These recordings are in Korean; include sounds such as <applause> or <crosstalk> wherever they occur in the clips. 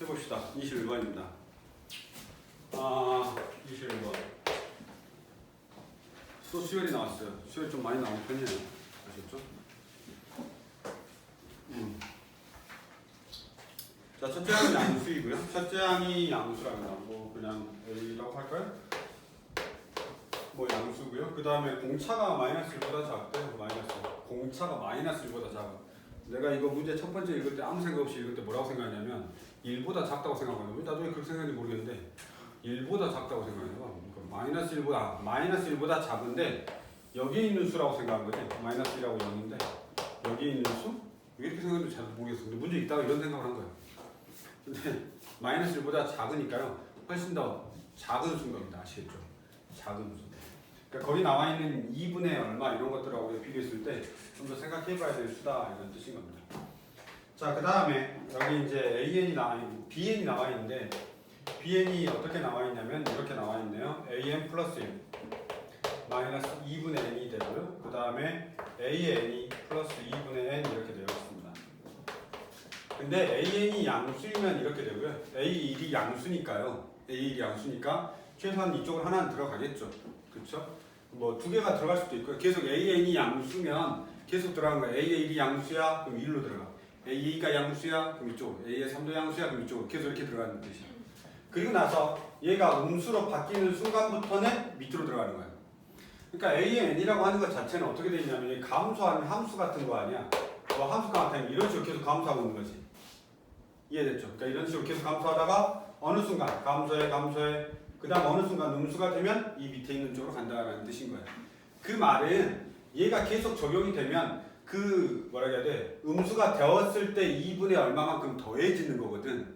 해봅시다. 21번입니다. 아, 21번. 또 수열이 나왔어요. 수열이 좀 많이 나온 편이에요. 아셨죠? 음. 자, 첫째 항이 양수이고요. 첫째 항이 양수랍니다. 뭐 그냥 A라고 할까요? 뭐 양수고요. 그 다음에 공차가 마이너스 1보다 작대요. 마이너스. 공차가 마이너스 1보다 작아. 내가 이거 문제 첫 번째 읽을 때 아무 생각 없이 읽을 때 뭐라고 생각하냐면 1보다 작다고 생각하는 왜 나도 왜 그렇게 생각하는지 모르겠는데 1보다 작다고 생각해요. 그러니까 마이너스 1보다 마이너스 1보다 작은데 여기 있는 수라고 생각한 거지. 마이너스 1하고 0인데 여기 있는 수? 왜 이렇게 생각하는지 잘 모르겠어. 근데 문제 읽다가 이런 생각을 한 거야. 근데 마이너스 1보다 작으니까요. 훨씬 더 작은 겁니다. 아시겠죠? 작은 수. 그러니까 거기 나와 있는 2분의 얼마 이런 것들하고 비교했을 때 좀 더 생각해봐야 될 수다 이런 뜻인 겁니다. 자, 그 다음에 여기 이제 AN이 나와 있는, BN이 나와 있는데 BN이 어떻게 나와 있냐면 이렇게 나와 있네요. AN 플러스 1 마이너스 2분의 n이 되고요. 그 다음에 AN이 플러스 2분의 n 이렇게 되어 있습니다. 근데 AN이 양수이면 이렇게 되고요. A1이 양수니까요. A1이 양수니까 최소한 이쪽으로 하나는 들어가겠죠. 그렇죠? 뭐 두 개가 들어갈 수도 있고요. 계속 AN이 양수면 계속 들어가는 거예요. A1이 양수야? 그럼 1로 들어가. A2가 양수야? 그럼 이쪽. A의 3도 양수야? 그럼 이쪽으로 계속 이렇게 들어가는 뜻이야. 그리고 나서 얘가 음수로 바뀌는 순간부터는 밑으로 들어가는 거예요. 그러니까 AN이라고 하는 것 자체는 어떻게 이게 감소하는 함수 같은 거 아니야. 뭐 함수가 나타나면 이런 식으로 계속 감소하고 있는 거지. 이해됐죠? 그러니까 이런 식으로 계속 감소하다가 어느 순간 감소해 감소해 그 다음 어느 순간 음수가 되면 이 밑에 있는 쪽으로 간다라는 뜻인 거예요. 그 말은 얘가 계속 적용이 되면 그 뭐라 해야 돼? 음수가 되었을 때 2분의 얼마만큼 더해지는 거거든.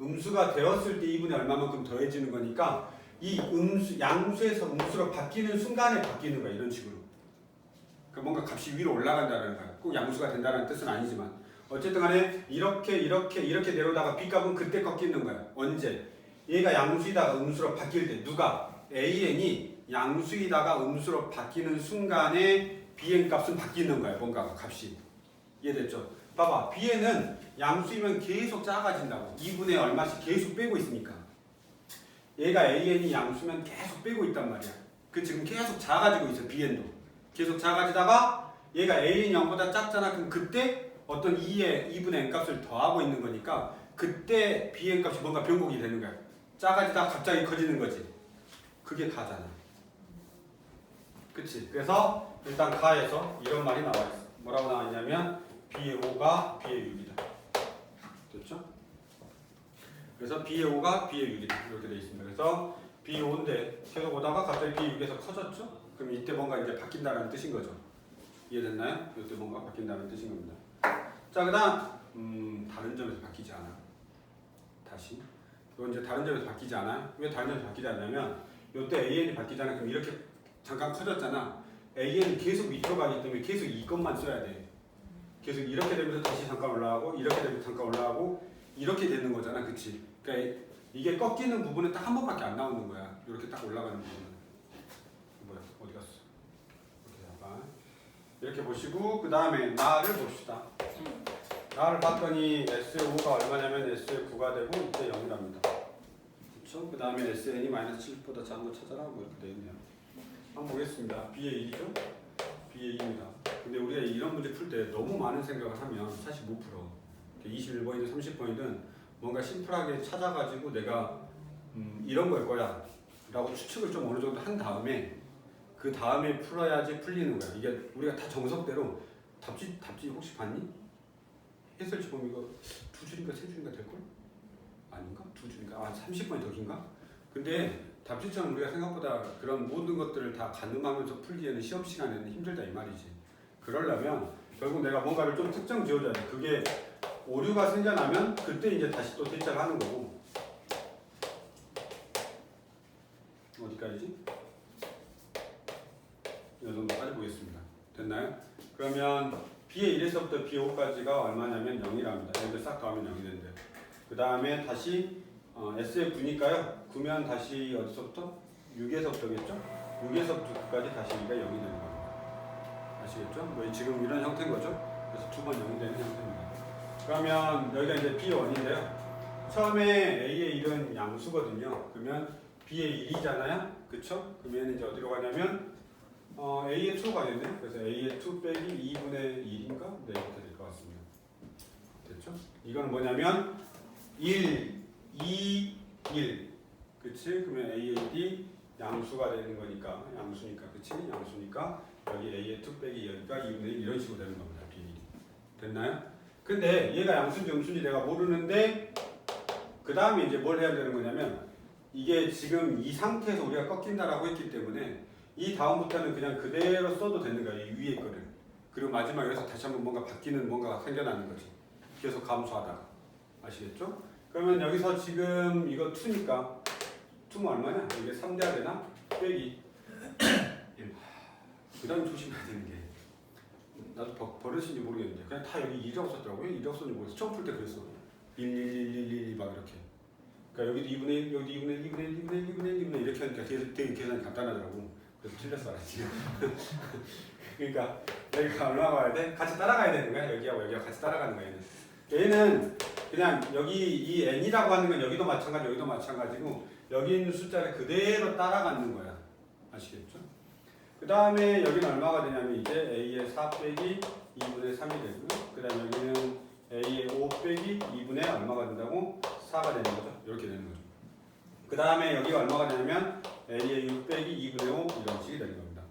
음수가 되었을 때 2분의 얼마만큼 더해지는 거니까 이 음수 양수에서 음수로 바뀌는 순간에 바뀌는 거야 이런 식으로. 그 뭔가 값이 위로 올라간다는 거야. 꼭 양수가 된다는 뜻은 아니지만 어쨌든 간에 이렇게 이렇게 이렇게 내려다가 B값은 그때 꺾이는 거야. 언제? 얘가 양수이다가 음수로 바뀔 때 누가 AN이 양수이다가 음수로 바뀌는 순간에 BN 값은 바뀌는 거야. 뭔가 값이. 이해됐죠? 봐봐. BN은 양수이면 계속 작아진다고. 2분의 얼마씩 계속 빼고 있으니까. 얘가 AN이 양수면 계속 빼고 있단 말이야. 그 지금 계속 작아지고 있어. BN도. 계속 작아지다가 얘가 AN 0보다 작잖아. 그럼 그때 어떤 2의 2분의 n 값을 더하고 있는 거니까 그때 BN 값이 뭔가 변곡이 되는 거야. 작아지다 갑자기 커지는 거지. 그게 가잖아. 그치? 그래서 일단 가에서 이런 말이 나와 있어. 뭐라고 나와 있냐면 B의 5가 B의 6이다. 됐죠? 그래서 B의 5가 B의 6이다. 이렇게 돼 있습니다. 그래서 B의 5인데 계속 오다가 갑자기 B의 6에서 커졌죠? 그럼 이때 뭔가 이제 바뀐다는 뜻인 거죠. 이해됐나요? 이때 뭔가 바뀐다는 뜻인 겁니다. 자, 그 다음, 음, 다른 점에서 바뀌지 않아. 다시. 이건 이제 다른 점에서 바뀌지 않아요? 왜 다른 점에서 바뀌지 않냐면, 이때 AN이 바뀌잖아. 그럼 이렇게 잠깐 커졌잖아. AN이 계속 밑으로 가기 때문에 계속 이것만 써야 돼. 계속 이렇게 되면서 다시 잠깐 올라가고, 이렇게 되면서 잠깐 올라가고, 이렇게 되는 거잖아. 그치? 그러니까 이게 꺾이는 부분은 딱 한 번밖에 안 나오는 거야. 이렇게 딱 올라가는 부분은. 뭐야? 어디 갔어? 이렇게 잠깐. 이렇게 보시고, 그 다음에 나를 봅시다. 나를 봤더니 S5가 얼마냐면 S9가 되고 이때 0이랍니다. 그렇죠? 그 다음에 SN이 마이너스 7보다 작은 거 찾아라 뭐 이렇게 되어 있네요. 한번 보겠습니다. B의 1이죠? B의 2입니다. 근데 우리가 이런 문제 풀 때 너무 많은 생각을 하면 사실 못 풀어. 21번이든 30번이든 뭔가 심플하게 찾아가지고 내가 음, 이런 걸 거야 라고 추측을 좀 어느 정도 한 다음에 그 다음에 풀어야지 풀리는 거야. 이게 우리가 다 정석대로 답지 답지 혹시 봤니? 해설지 보면 이거 두 줄인가 세 줄인가 될걸? 아닌가? 두 줄인가? 아 30번이 더 긴가? 근데 답지처럼 우리가 생각보다 그런 모든 것들을 다 가늠하면서 풀기에는 시험 시간에는 힘들다 이 말이지. 그러려면 결국 내가 뭔가를 좀 특정 지어줘야 돼. 그게 오류가 생겨나면 그때 이제 다시 또 대처를 하는 거고. 어디까지지? 이 정도까지 보겠습니다. 됐나요? 그러면 B의 1에서부터 B 5까지가 얼마냐면 0이랍니다. 여기를 싹 더하면 0이 된대요. 그 다음에 다시 어, S의 9니까요. 9면 다시 어디서부터? 6에서부터겠죠? 6에서부터 9까지 다시 E가 0이 되는 겁니다. 아시겠죠? 뭐 지금 이런 형태인 거죠? 그래서 두 번 0이 되는 형태입니다. 그러면 여기가 이제 B1인데요. 처음에 A의 1은 양수거든요. 그러면 B의 1이잖아요. 그쵸? 그러면 이제 어디로 가냐면 어, A의 2가 되네. 그래서 A의 2 빼기 2분의 1인가? 네, 이렇게 될 것 같습니다. 됐죠? 이건 뭐냐면 1, 2, 1. 그치? 그러면 A의 1이 양수가 되는 거니까 양수니까 그치? 양수니까 여기 A의 2 빼기 여기가 2분의 1 이런 식으로 되는 겁니다. 비밀이. 됐나요? 근데 얘가 양수인지 음수인지 내가 모르는데 그 다음에 이제 뭘 해야 되는 거냐면 이게 지금 이 상태에서 우리가 꺾인다라고 했기 때문에 이 다음부터는 그냥 그대로 써도 되는 거야. 이 위에 거를. 그리고 마지막에 여기서 다시 한번 뭔가 바뀌는 뭔가가 생겨나는 거지. 계속 감소하다가. 아시겠죠? 그러면 여기서 지금 이거 2니까 2는 얼마냐? 이게 3대야 되나? 빼기 1. 그 다음에 조심해야 되는 게 나도 버, 버릇인지 모르겠는데 그냥 다 여기 2라고 썼더라고요. 2라고 썼는지 모르겠어. 처음 풀 때 그랬어. 1, 1, 1, 1, 1, 1, 막 이렇게. 그러니까 여기도 2분의 1, 여기도 2분의 1, 2분의 1, 2분의 1, 2분의 1, 2분의 1 이렇게 하니까 되게 계산이 간단하더라고. 그래서 틀렸어 알았지. <laughs> 그러니까 여기가 얼마 가야 돼? 같이 따라가야 되는 거야. 여기하고 여기하고 같이 따라가는 거야. 얘는. 얘는 그냥 여기 이 n이라고 하는 건 여기도 마찬가지, 여기도 마찬가지고 여기 있는 숫자를 그대로 따라가는 거야. 아시겠죠? 그 다음에 여기는 얼마가 되냐면 이제 a의 4 빼기 2분의 3이 되고요. 그 다음에 여기는 a의 5 빼기 2분의 얼마가 된다고? 4가 되는 거죠. 이렇게 되는 거죠. 그 다음에 여기가 얼마가 되냐면 a의 6 빼기 2분의 5 이런 식이 되는 겁니다.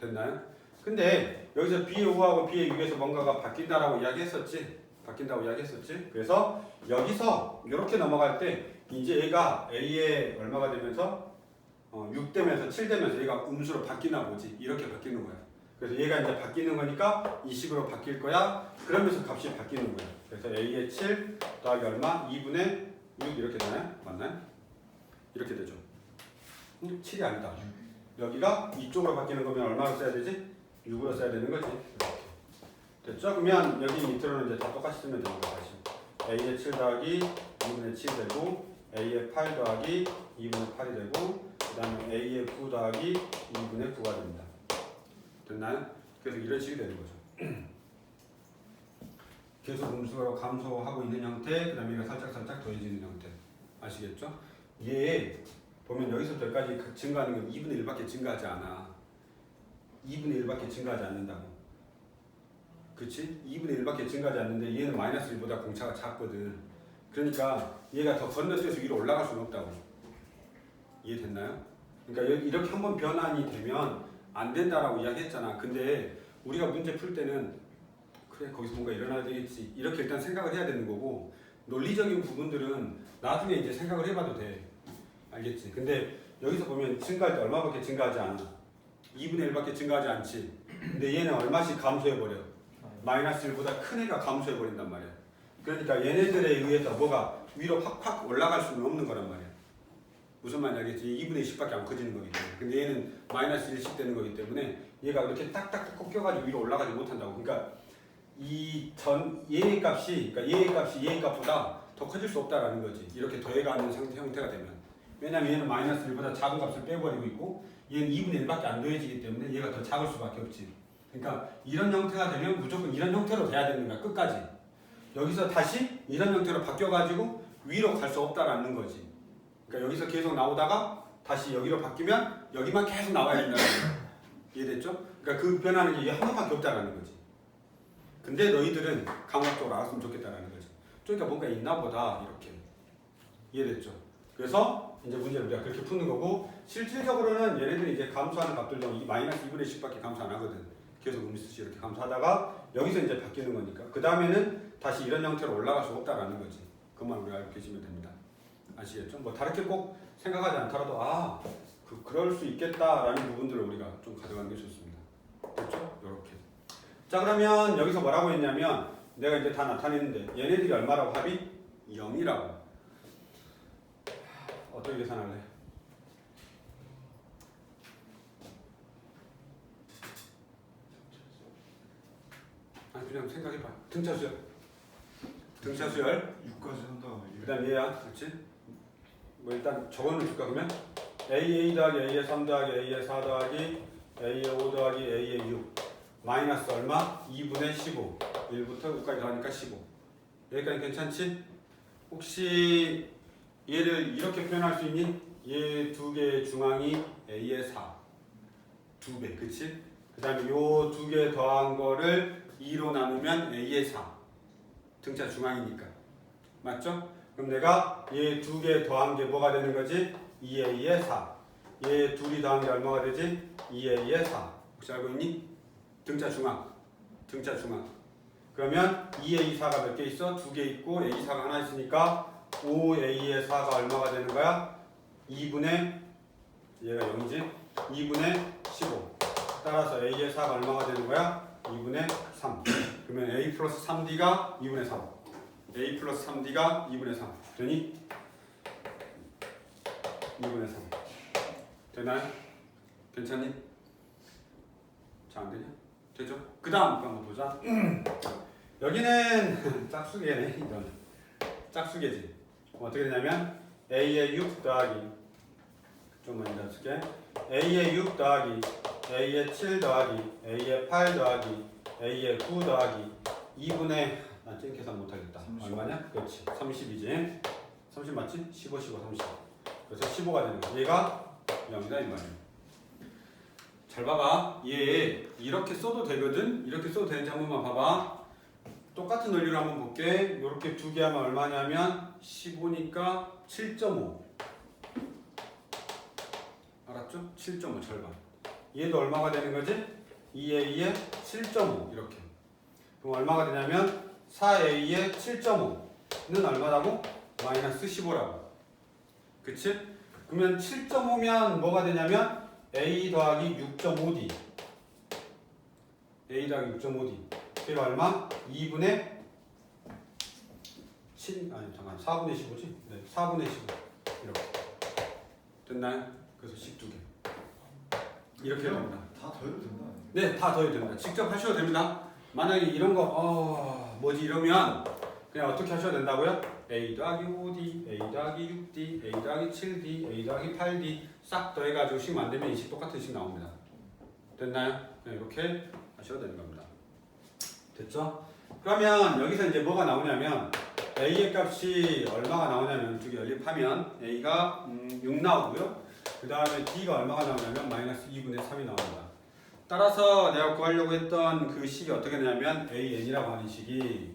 됐나요? 근데 여기서 b의 5하고 b의 6에서 뭔가가 바뀐다라고 이야기했었지? 바뀐다고 이야기했었지? 그래서 여기서 이렇게 넘어갈 때 이제 얘가 a의 얼마가 되면서 어, 6 되면서 7 되면서 얘가 음수로 바뀌나 보지 이렇게 바뀌는 거야. 그래서 얘가 이제 바뀌는 거니까 이 식으로 바뀔 거야. 그러면서 값이 바뀌는 거야. 그래서 a의 7 더하기 얼마? 2분의 6 이렇게 되나요? 맞나요? 이렇게 되죠. 7이 아니다. 여기가 이쪽으로 바뀌는 거면 얼마로 써야 되지? 6으로 써야 되는 거지. 됐죠? 그러면 여기 밑으로는 이제 다 똑같이 쓰면 되는 거야. a의 7 더하기 2분의 7 되고 a의 8 더하기 2분의 8이 되고 그 다음에 a의 9 더하기 2분의 9가 됩니다. 됐나요? 그래서 이런 식이 되는 거죠. <clears throat> 계속 음수로 감소하고 있는 형태, 그 다음에 이거 살짝 살짝 더해지는 형태. 아시겠죠? 얘 보면 여기서부터 여기까지 증가하는 건 2분의 1밖에 증가하지 않아. 2분의 1밖에 증가하지 않는다고. 그치? 2분의 1밖에 증가하지 않는데 얘는 마이너스 1보다 공차가 작거든. 그러니까 얘가 더 건너뛰어서 위로 올라갈 수는 없다고. 이해됐나요? 그러니까 이렇게 한번 변환이 되면 안 된다라고 이야기했잖아. 근데 우리가 문제 풀 때는 그래 거기서 뭔가 일어나야 되겠지 이렇게 일단 생각을 해야 되는 거고 논리적인 부분들은 나중에 이제 생각을 해봐도 돼. 알겠지? 근데 여기서 보면 증가할 때 얼마밖에 증가하지 않아. 2분의 1밖에 증가하지 않지. 근데 얘는 얼마씩 감소해버려. 마이너스 1보다 큰 애가 감소해버린단 말이야. 그러니까 얘네들에 의해서 뭐가 위로 확확 올라갈 수는 없는 거란 말이야. 무슨 말인지 알겠지? 2분의 10밖에 안 커지는 거기 때문에. 근데 얘는 마이너스 1씩 되는 거기 때문에 얘가 이렇게 딱딱 꺾여가지고 위로 올라가지 못한다고. 그러니까 이 전 얘의 값이, 그러니까 얘의 값이 얘의 값보다 더 커질 수 없다라는 거지. 이렇게 더해가는 상태 형태가 되면. 왜냐면 얘는 마이너스 1보다 작은 값을 빼버리고 있고 얘는 2분의 1밖에 안 더해지기 때문에 얘가 더 작을 수밖에 없지. 그러니까 이런 형태가 되면 무조건 이런 형태로 돼야 되는 거야. 끝까지. 여기서 다시 이런 형태로 바뀌어가지고 위로 갈 수 없다라는 거지. 그러니까 여기서 계속 나오다가 다시 여기로 바뀌면 여기만 계속 나와야 된다는 거야. 이해됐죠? 그러니까 그 변하는 게한 번밖에 없다라는 거지. 근데 너희들은 감각적으로 알았으면 좋겠다라는 거지. 그러니까 뭔가 있나 보다 이렇게. 이해됐죠? 그래서 이제 문제를 우리가 그렇게 푸는 거고 실질적으로는 얘네들이 이제 감소하는 값들 중에 이 마이너스 2분의 10밖에 감소 안 하거든. 계속 음수시 이렇게 감소하다가 여기서 이제 바뀌는 거니까 그 다음에는 다시 이런 형태로 올라갈 수 없다라는 거지. 그것만 우리가 알고 계시면 됩니다. 아시겠죠? 뭐 다르게 꼭 생각하지 않더라도 아 그, 그럴 수 있겠다라는 부분들을 우리가 좀 가져가는 게 좋습니다. 됐죠? 이렇게. 자 그러면 여기서 뭐라고 했냐면 내가 이제 다 나타냈는데 얘네들이 얼마라고 합이 0이라고. 어떻게 계산할래? 아니 그냥 생각해봐. 등차 수열. 등차 수열. 6까지 한다. 그다음 얘야, 그렇지? 뭐 일단 적어놓을 줄까 그러면? AA 더하기 A의 3 더하기 A의 4 더하기 A의 5 더하기 A의 6 마이너스 얼마? 2분의 15 1부터 9까지 더하니까 15 여기까지 괜찮지? 혹시 얘를 이렇게 표현할 수 있니? 얘 두 개의 중앙이 A의 4. 두 배, 그치? 그 다음에 요 두 개 더한 거를 2로 나누면 A의 4. 등차 중앙이니까. 맞죠? 그럼 내가 얘 두 개 더한 게 뭐가 되는 거지? 2A의 4. 얘 둘이 더한 게 얼마가 되지? 2A의 4. 혹시 알고 있니? 등차 중앙. 등차 중앙. 그러면 2A 4가 몇 개 있어? 두 개 있고 A 4가 하나 있으니까 5A의 4가 얼마가 되는 거야? 2분의 얘가 0이지? 2분의 15. 따라서 A의 4가 얼마가 되는 거야? 2분의 3. 그러면 A 플러스 3D가 2분의 3. A 플러스 3D가 2분의 3. 되니? 2분의 3. 되나요? 괜찮니? 잘 안 되냐? 되죠? 그 다음 거 한번 보자. <clears throat> 여기는 <laughs> 짝수개네 이건 짝수개지 그럼 어떻게 되냐면 a의 6 더하기 좀 많이 짝수개 a의 6 더하기 a의 7 더하기 a의 8 더하기 a의 9 더하기 2분의 나찐 계산 못하겠다. 30. 얼마냐? 그렇지. 30이지. 30 맞지? 15 15 30 그래서 15가 되는 거야. 얘가 0이다 이 말이야. 잘 봐봐. 얘 이렇게 써도 되거든? 이렇게 써도 되는지 한 번만 봐봐. 똑같은 원리로 한번 볼게. 이렇게 두 개 하면 얼마냐면 15니까 7.5. 알았죠? 7.5 절반. 얘도 얼마가 되는 거지? 2a의 7.5 이렇게. 그럼 얼마가 되냐면 4a의 7.5는 얼마라고? 마이너스 15라고. 그치? 그러면 7.5면 뭐가 되냐면 a 더하기 6.5d. a 더하기 6.5d. 걔가 얼마? 2분의 7 아니 잠깐 4분의 15지? 네 4분의 15 이렇게 됐나요? 그래서 12개 이렇게 됩니다 다 더해도 된다. 네다 더해도 됩니다 직접 하셔도 됩니다 만약에 이런 거 어, 뭐지 이러면 그냥 어떻게 하셔도 된다고요? a 더하기 5d, a 더하기 6d, a 더하기 7d, a 더하기 8d 싹 더해가지고 식 만들면 이식 똑같은 식 나옵니다 됐나요? 그냥 이렇게 하셔도 되는 겁니다 됐죠? 그러면 여기서 이제 뭐가 나오냐면 a의 값이 얼마가 나오냐면 두개 연립하면 a가 음, 6 나오고요. 그 다음에 d가 얼마가 나오냐면 마이너스 2분의 3이 나옵니다. 따라서 내가 구하려고 했던 그 식이 어떻게 되냐면 an이라고 하는 식이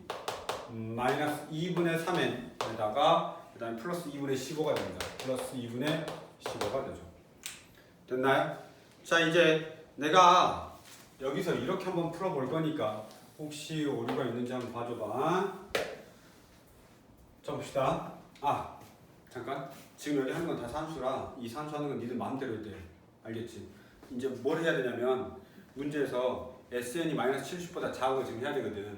음, 마이너스 2분의 3n에다가 그 다음에 플러스 2분의 15가 됩니다. 플러스 2분의 15가 되죠. 됐나요? 자 이제 내가 여기서 이렇게 한번 풀어볼 거니까 혹시 오류가 있는지 한번 봐줘봐. 자 봅시다. 아 잠깐. 지금 여기 하는 건 다 산수라 이 산수 하는 건 니들 마음대로 돼. 알겠지? 이제 뭘 해야 되냐면 문제에서 SN이 마이너스 70보다 작은 거 지금 해야 되거든.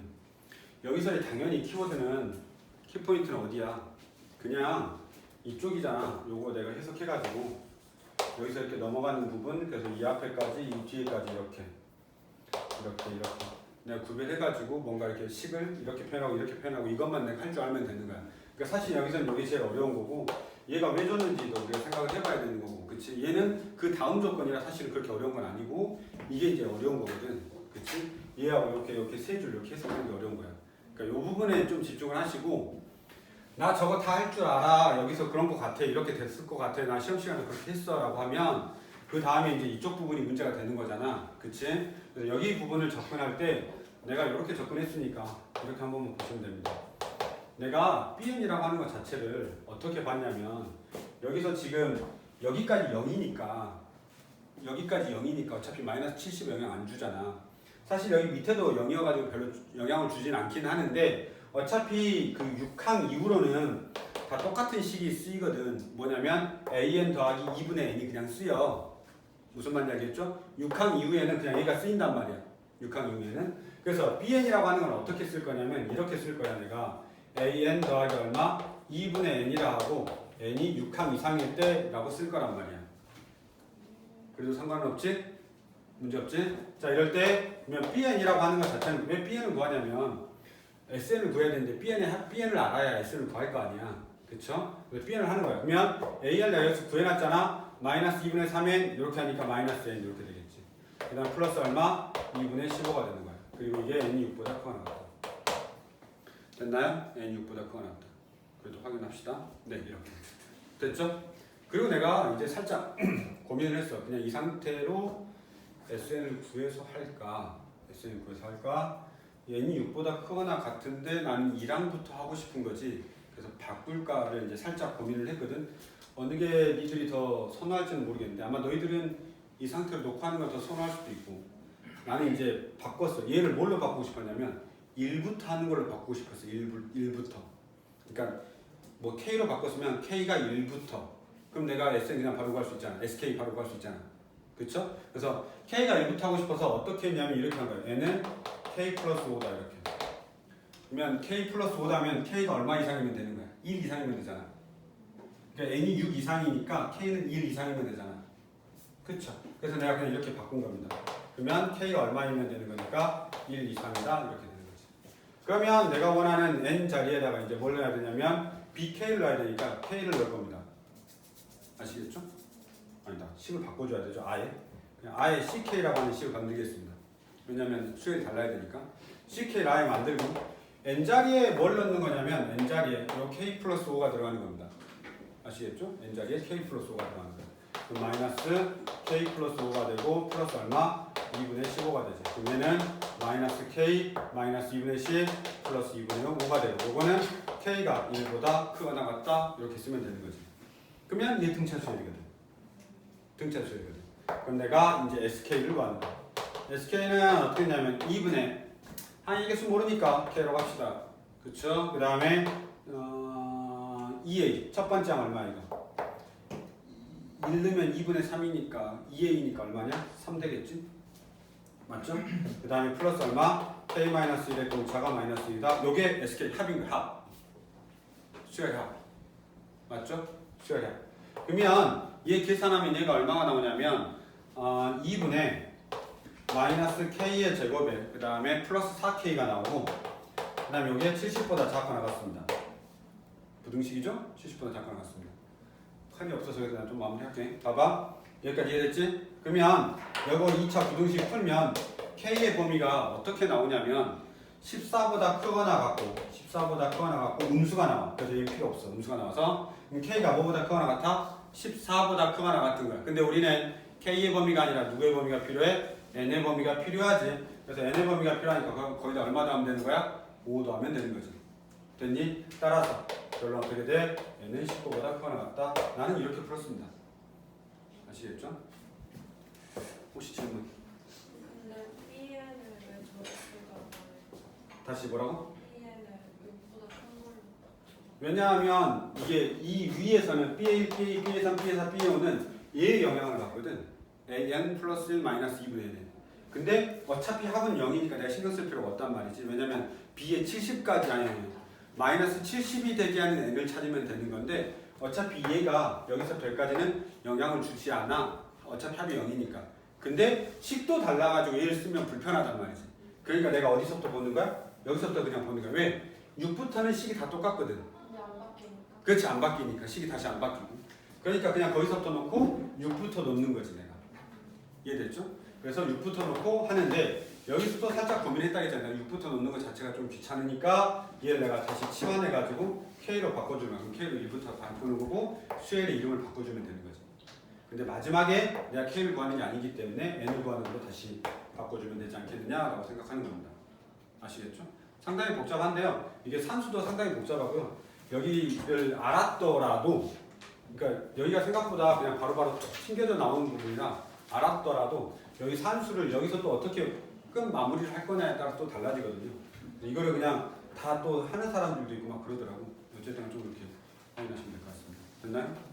여기서 당연히 키워드는 키포인트는 어디야? 그냥 이쪽이잖아. 요거 내가 해석해가지고 여기서 이렇게 넘어가는 부분 그래서 이 앞에까지 이 뒤에까지 이렇게 이렇게 이렇게 내가 구별해가지고 뭔가 이렇게 식을 이렇게 표현하고 이렇게 표현하고 이것만 내가 할 줄 알면 되는 거야. 그러니까 사실 여기서는 이게 제일 어려운 거고 얘가 왜 줬는지도 우리가 생각을 해봐야 되는 거고, 그치? 얘는 그 다음 조건이라 사실은 그렇게 어려운 건 아니고 이게 이제 어려운 거거든, 그치? 얘하고 이렇게 이렇게 세 줄 이렇게 해석하는 게 어려운 거야. 그러니까 이 부분에 좀 집중을 하시고 나 저거 다 할 줄 알아 여기서 그런 거 같아 이렇게 됐을 것 같아 나 시험 시간에 그렇게 했어라고 하면 그 다음에 이제 이쪽 부분이 문제가 되는 거잖아, 그치? 여기 부분을 접근할 때 내가 이렇게 접근했으니까 이렇게 한번 보시면 됩니다. 내가 BN이라고 하는 것 자체를 어떻게 봤냐면 여기서 지금 여기까지 0이니까 여기까지 0이니까 어차피 마이너스 70 영향 안 주잖아. 사실 여기 밑에도 0이어가지고 별로 영향을 주진 않긴 하는데 어차피 그 6항 이후로는 다 똑같은 식이 쓰이거든. 뭐냐면 an 더하기 2분의 n이 그냥 쓰여. 무슨 말인지 알겠죠? 6항 이후에는 그냥 얘가 쓰인단 말이야. 6항 이후에는. 그래서 bn이라고 하는 건 어떻게 쓸 거냐면 이렇게 쓸 거야 내가 an 더하기 얼마? 2분의 n이라 하고 n이 6항 이상일 때라고 쓸 거란 말이야. 그래도 상관은 없지? 문제 없지? 자 이럴 때 그러면 bn이라고 하는 것 자체는 왜 bn을 구하냐면 sn을 구해야 되는데 bn을, 하- bn을 알아야 sn을 구할 거 아니야. 그쵸? 그래서 bn을 하는 거야. 그러면 내가 여기서 구해놨잖아. 마이너스 2분의 3n 이렇게 하니까 마이너스 n 이렇게 되겠지. 그 다음 플러스 얼마? 2분의 15가 되는 거야. 그리고 이게 n이 6보다 크거나 같다. 됐나요? n이 6보다 크거나 같다. 그래도 확인합시다. 네, 이렇게. 됐죠? 그리고 내가 이제 살짝 <clears throat> 고민을 했어. 그냥 이 상태로 SN을 구해서 할까? SN을 구해서 할까? n이 6보다 크거나 같은데 나는 2랑부터 하고 싶은 거지. 그래서 바꿀까를 이제 살짝 고민을 했거든. 어느 게 니들이 더 선호할지는 모르겠는데 아마 너희들은 이 상태로 놓고 하는 걸 더 선호할 수도 있고 나는 이제 바꿨어. 얘를 뭘로 바꾸고 싶었냐면 1부터 하는 걸로 바꾸고 싶었어. 1부, 1부터. 그러니까 뭐 K로 바꿨으면 K가 1부터 그럼 내가 SN 그냥 바로 구할 수 있잖아. SK 바로 구할 수 있잖아. 그쵸? 그래서 K가 1부터 하고 싶어서 어떻게 했냐면 이렇게 한 거예요. N은 K 플러스 5다 이렇게. 그러면 K 플러스 5다면 K가 얼마 이상이면 되는 거야? 1 이상이면 되잖아. 그러니까 N이 6 이상이니까 K는 1 이상이면 되잖아. 그쵸? 그래서 내가 그냥 이렇게 바꾼 겁니다. 그러면 K가 얼마이면 되는 거니까 1 이상이다 이렇게 되는 거지. 그러면 내가 원하는 N 자리에다가 이제 뭘 넣어야 되냐면 BK를 넣어야 되니까 K를 넣을 겁니다. 아시겠죠? 아니다. 식을 바꿔줘야 되죠. 아예. 그냥 아예 CK라고 하는 식을 만들겠습니다. 왜냐면 수열이 달라야 되니까. CK를 아예 만들고 N 자리에 뭘 넣는 거냐면 N 자리에 요 K 플러스 5가 들어가는 겁니다. 아시겠죠? N 자리에 K 플러스 5가 들어가는 거예요. 마이너스 K 플러스 5가 되고 플러스 얼마? 2분의 15가 되죠. 그럼 얘는 마이너스 K 마이너스 2분의 10 플러스 2분의 5가 되고 요거는 K가 1보다 크거나 같다 이렇게 쓰면 되는 거지. 그러면 이게 등차 수열이거든. 등차 수열이거든. 그럼 내가 이제 SK를 거야. SK는 어떻게 했냐면 2분의 한 이게 수 모르니까 K로 합시다. 그쵸? 그 다음에 어, 2A 첫 번째 항 얼마 이거? 1 넣으면 2분의 3이니까 2A니까 얼마냐? 3 되겠지? 맞죠? <clears throat> 그 다음에 플러스 얼마? K-1의 공차가 마이너스 2다. 요게 SK 합인 거야. 합. 수열 합. 맞죠? 수열 합. 그러면 얘 계산하면 얘가 얼마가 나오냐면 어, 2분의 마이너스 K의 제곱에 그 다음에 플러스 4K가 나오고 그 다음에 요게 70보다 작거나 같습니다. 부등식이죠? 70보다 작거나 같습니다. 칸이 없어서 그래서 난 좀 마무리할게. 봐봐. 여기까지 이해됐지? 그러면 이거 2차 부등식 풀면 K의 범위가 어떻게 나오냐면 14보다 크거나 같고 14보다 크거나 같고 음수가 나와. 그래서 얘 필요 없어. 음수가 나와서 K가 뭐보다 크거나 같아? 14보다 크거나 같은 거야. 근데 우리는 K의 범위가 아니라 누구의 범위가 필요해? N의 범위가 필요하지. 그래서 N의 범위가 필요하니까 거- 거기다 얼마 더하면 되는 거야? 5 더하면 되는 거지. 됐니? 따라서 결론 어떻게 돼? N은 19보다 크거나 같다. 나는 이렇게 풀었습니다. 아시겠죠? 혹시 질문? 왜 다시 뭐라고? PN을 6보다 큰 걸로 왜냐하면 이게 이 위에서는 BA, BA, BA3, BA4, BA5는 얘의 영향을 받거든. n 플러스 1 마이너스 2분의 1. 근데 어차피 합은 0이니까 내가 신경 쓸 필요가 없단 말이지. 왜냐면 B의 70까지 아니 마이너스 70이 되게 하는 n을 찾으면 되는 건데 어차피 얘가 여기서 별까지는 영향을 주지 않아. 어차피 합이 0이니까. 근데 식도 달라가지고 얘를 쓰면 불편하단 말이지. 그러니까 내가 어디서부터 보는 거야? 여기서부터 그냥 보는 거야. 왜? 6부터는 식이 다 똑같거든. 근데 안 바뀌니까 그렇지 안 바뀌니까 식이 다시 안 바뀌고 그러니까 그냥 거기서부터 놓고 6부터 놓는 거지 내가 이해됐죠? 그래서 6부터 놓고 하는데 여기서 또 살짝 고민했다 했잖아요. 6부터 놓는 것 자체가 좀 귀찮으니까 얘를 내가 다시 치환해가지고 K로 바꿔주면 그럼 K로 1부터 바꾸는 거고 수엘의 이름을 바꿔주면 되는 거지 근데 마지막에 내가 K를 구하는 게 아니기 때문에 N을 구하는 걸로 다시 바꿔주면 되지 않겠느냐라고 생각하는 겁니다. 아시겠죠? 상당히 복잡한데요. 이게 산수도 상당히 복잡하고요. 여기를 알았더라도 그러니까 여기가 생각보다 그냥 바로바로 튕겨져 나오는 부분이라 알았더라도 여기 산수를 여기서 또 어떻게 끝 마무리를 할 거냐에 따라 또 달라지거든요. 이거를 그냥 다 또 하는 사람들도 있고 막 그러더라고. 어쨌든 좀 이렇게 확인하시면 될 것 같습니다. 됐나요?